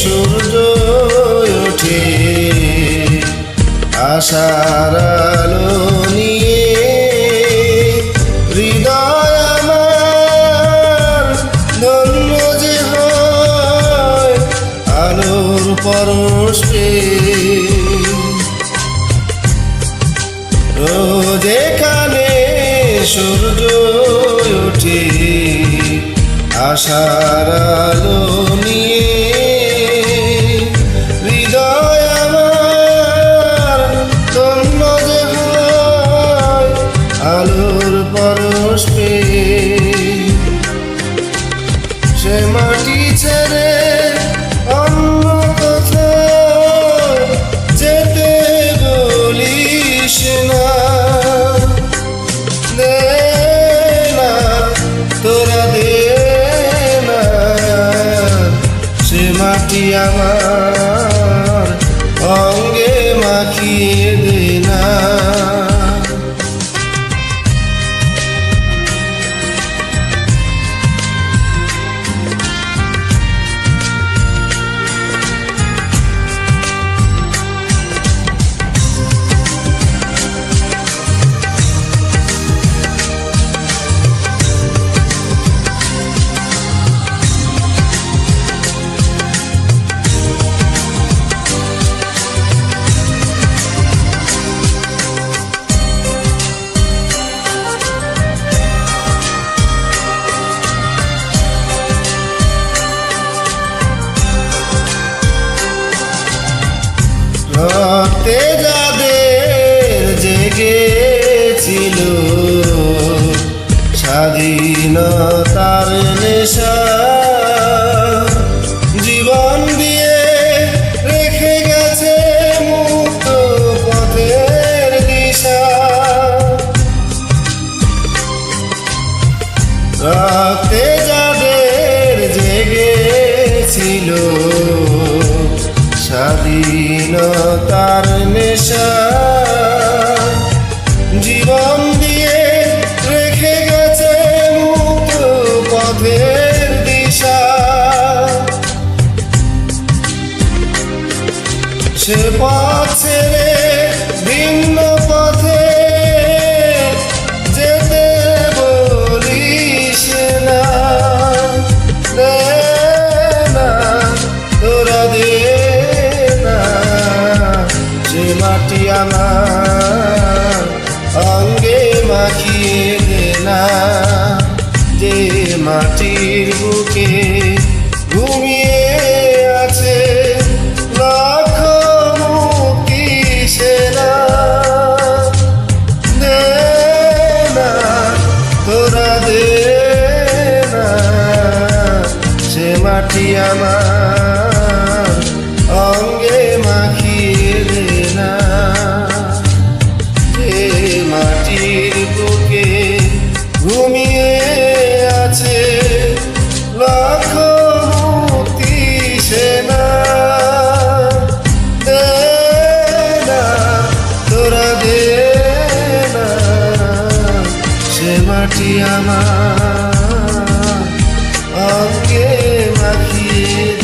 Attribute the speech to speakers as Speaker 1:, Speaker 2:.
Speaker 1: সূর্য ওঠে আশার আলো নিয়ে হৃদয় আমার ধন্য যে হয়, আলোর পরশ। রোজ সূর্য ওঠে আশার আলো মাটি আমার অঙ্গে মাখিয়ে রক্তে যাদের জেগেছিল। স্বাধীনতার নেশা জীবন দিয়ে রেখে গেছে মুক্ত পথের দিশা। রক্তে যাদের জেগেছিল স্বাধীনতার নেশা জীবন দিয়ে রেখে গেছে মুক্ত পথের দিশা। সে পথ ছেড়ে ভিন্ন মাখিয়ে না যে মাটির বুকে যে মাটি আমার? অঙ্গে মাটি?